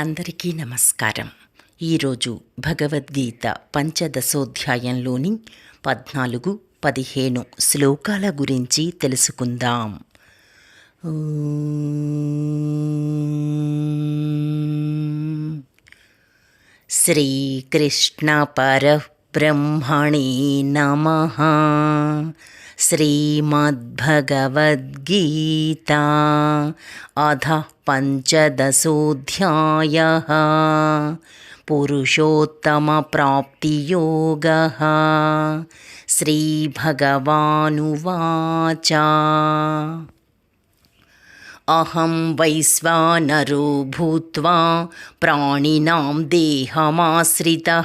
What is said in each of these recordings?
అందరికీ నమస్కారం. ఈరోజు భగవద్గీత పంచదశోధ్యాయంలోని పద్నాలుగు పదిహేను శ్లోకాల గురించి తెలుసుకుందాం. శ్రీకృష్ణ పరబ్రహ్మణే నమ. श्रीमद्भगवद्गीता। अधः पञ्चदशोऽध्यायः। पुरुषोत्तमप्राप्तियोगः। श्रीभगवानुवाच। అహం వైశ్వానరో భూత్వా ప్రాణినాం దేహమాశ్రిత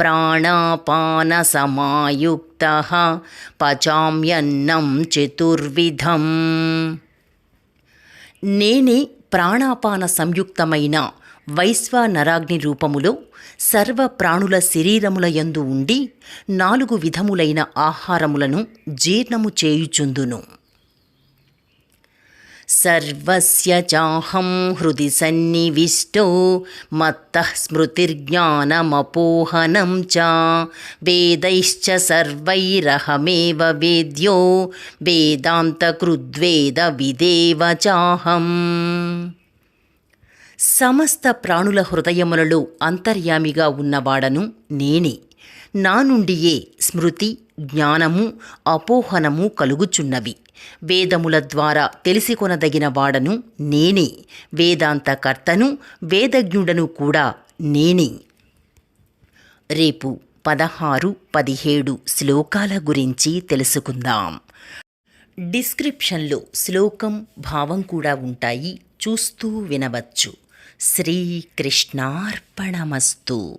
ప్రాణాపానసమాయుక్తः పచామ్యన్నం చతుర్విధం. నేనే ప్రాణాపాన సంయుక్తమైన వైశ్వానరాగ్ని రూపములో సర్వ ప్రాణుల శరీరముల యందు ఉండి నాలుగు విధములైన ఆహారములను జీర్ణము చేయుచుందును. సర్వస్య చాహం హృది సన్నివిష్టో మత్త స్మృతిర్జ్ఞానమపోహనం చ వేదైరహమే సర్వైరహమేవ వేద్యో వేదాంతకృద్వేద విదేవ చాహం సమస్త ప్రాణుల హృదయములలో అంతర్యామిగా ఉన్నవాడను నేనే నా నుండియే స్మృతి జ్ఞానము అపోహనము కలుగుచున్నవి. వేదముల ద్వారా తెలిసికొనదగిన వాడను నేనే. వేదాంతకర్తను వేదజ్ఞుడను కూడా నేనే. రేపు పదహారు పదిహేడు శ్లోకాల గురించి తెలుసుకుందాం. డిస్క్రిప్షన్లో శ్లోకం భావం కూడా ఉంటాయి. చూస్తూ వినవచ్చు. శ్రీకృష్ణార్పణమస్తు.